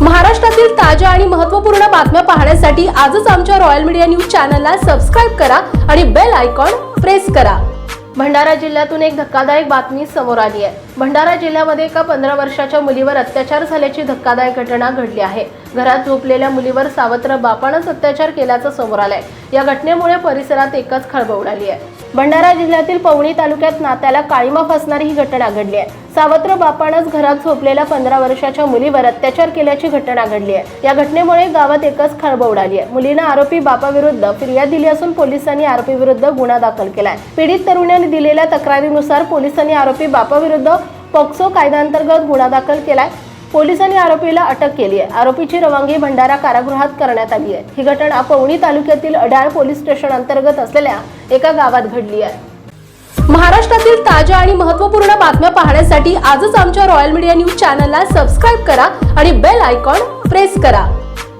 महाराष्ट्रातील ताज्या आणि महत्त्वपूर्ण बातम्या पाहण्यासाठी आजच आमच्या रॉयल मीडिया न्यूज चॅनलला सबस्क्राईब करा आणि बेल आयकॉन प्रेस करा. भंडारा जिल्ह्यातून एक धक्कादायक बातमी समोर आली आहे. भंडारा जिल्ह्यामध्ये एका पंधरा वर्षाच्या मुलीवर अत्याचार झाल्याची धक्कादायक घटना घडली आहे. घरात झोपलेल्या मुलीवर सावत्र बापानंच अत्याचार केल्याचं समोर आलंय. या घटनेमुळे परिसरात एकच खळबळ उडाली आहे. भंडारा जिल्ह्यातील पवणी तालुक्यात नात्याला काळीमा फसणारी ही घटना घडली आहे. सावत्र बापानंच घरात झोपलेल्या पंधरा वर्षाच्या मुलीवर अत्याचार केल्याची घटना घडली आहे. या घटनेमुळे गावात एकच खळबळ उडाली आहे. मुलीनं आरोपी बापाविरुद्ध फिर्याद दिली असून पोलिसांनी आरोपी विरुद्ध गुन्हा दाखल केलाय. पीडित तरुणाने दिलेल्या तक्रारीनुसार पोलिसांनी आरोपी बापाविरुद्ध पॉक्सो कायद्याअंतर्गत गुन्हा दाखल केलाय. पोलिसांनी आरोपीला अटक केली आहे. आरोपीची रवानगी भंडारा कारागृहात करण्यात आली आहे. ही घटना पवणी तालुक्यातील अडाळ पोलीस स्टेशन अंतर्गत असलेल्या एका गावात घडली आहे. महाराष्ट्रातील ताज्या आणि महत्त्वपूर्ण बातम्या पाहण्यासाठी आजच आमच्या रॉयल मीडिया न्यूज चॅनलला सबस्क्राईब करा आणि बेल आयकॉन प्रेस करा.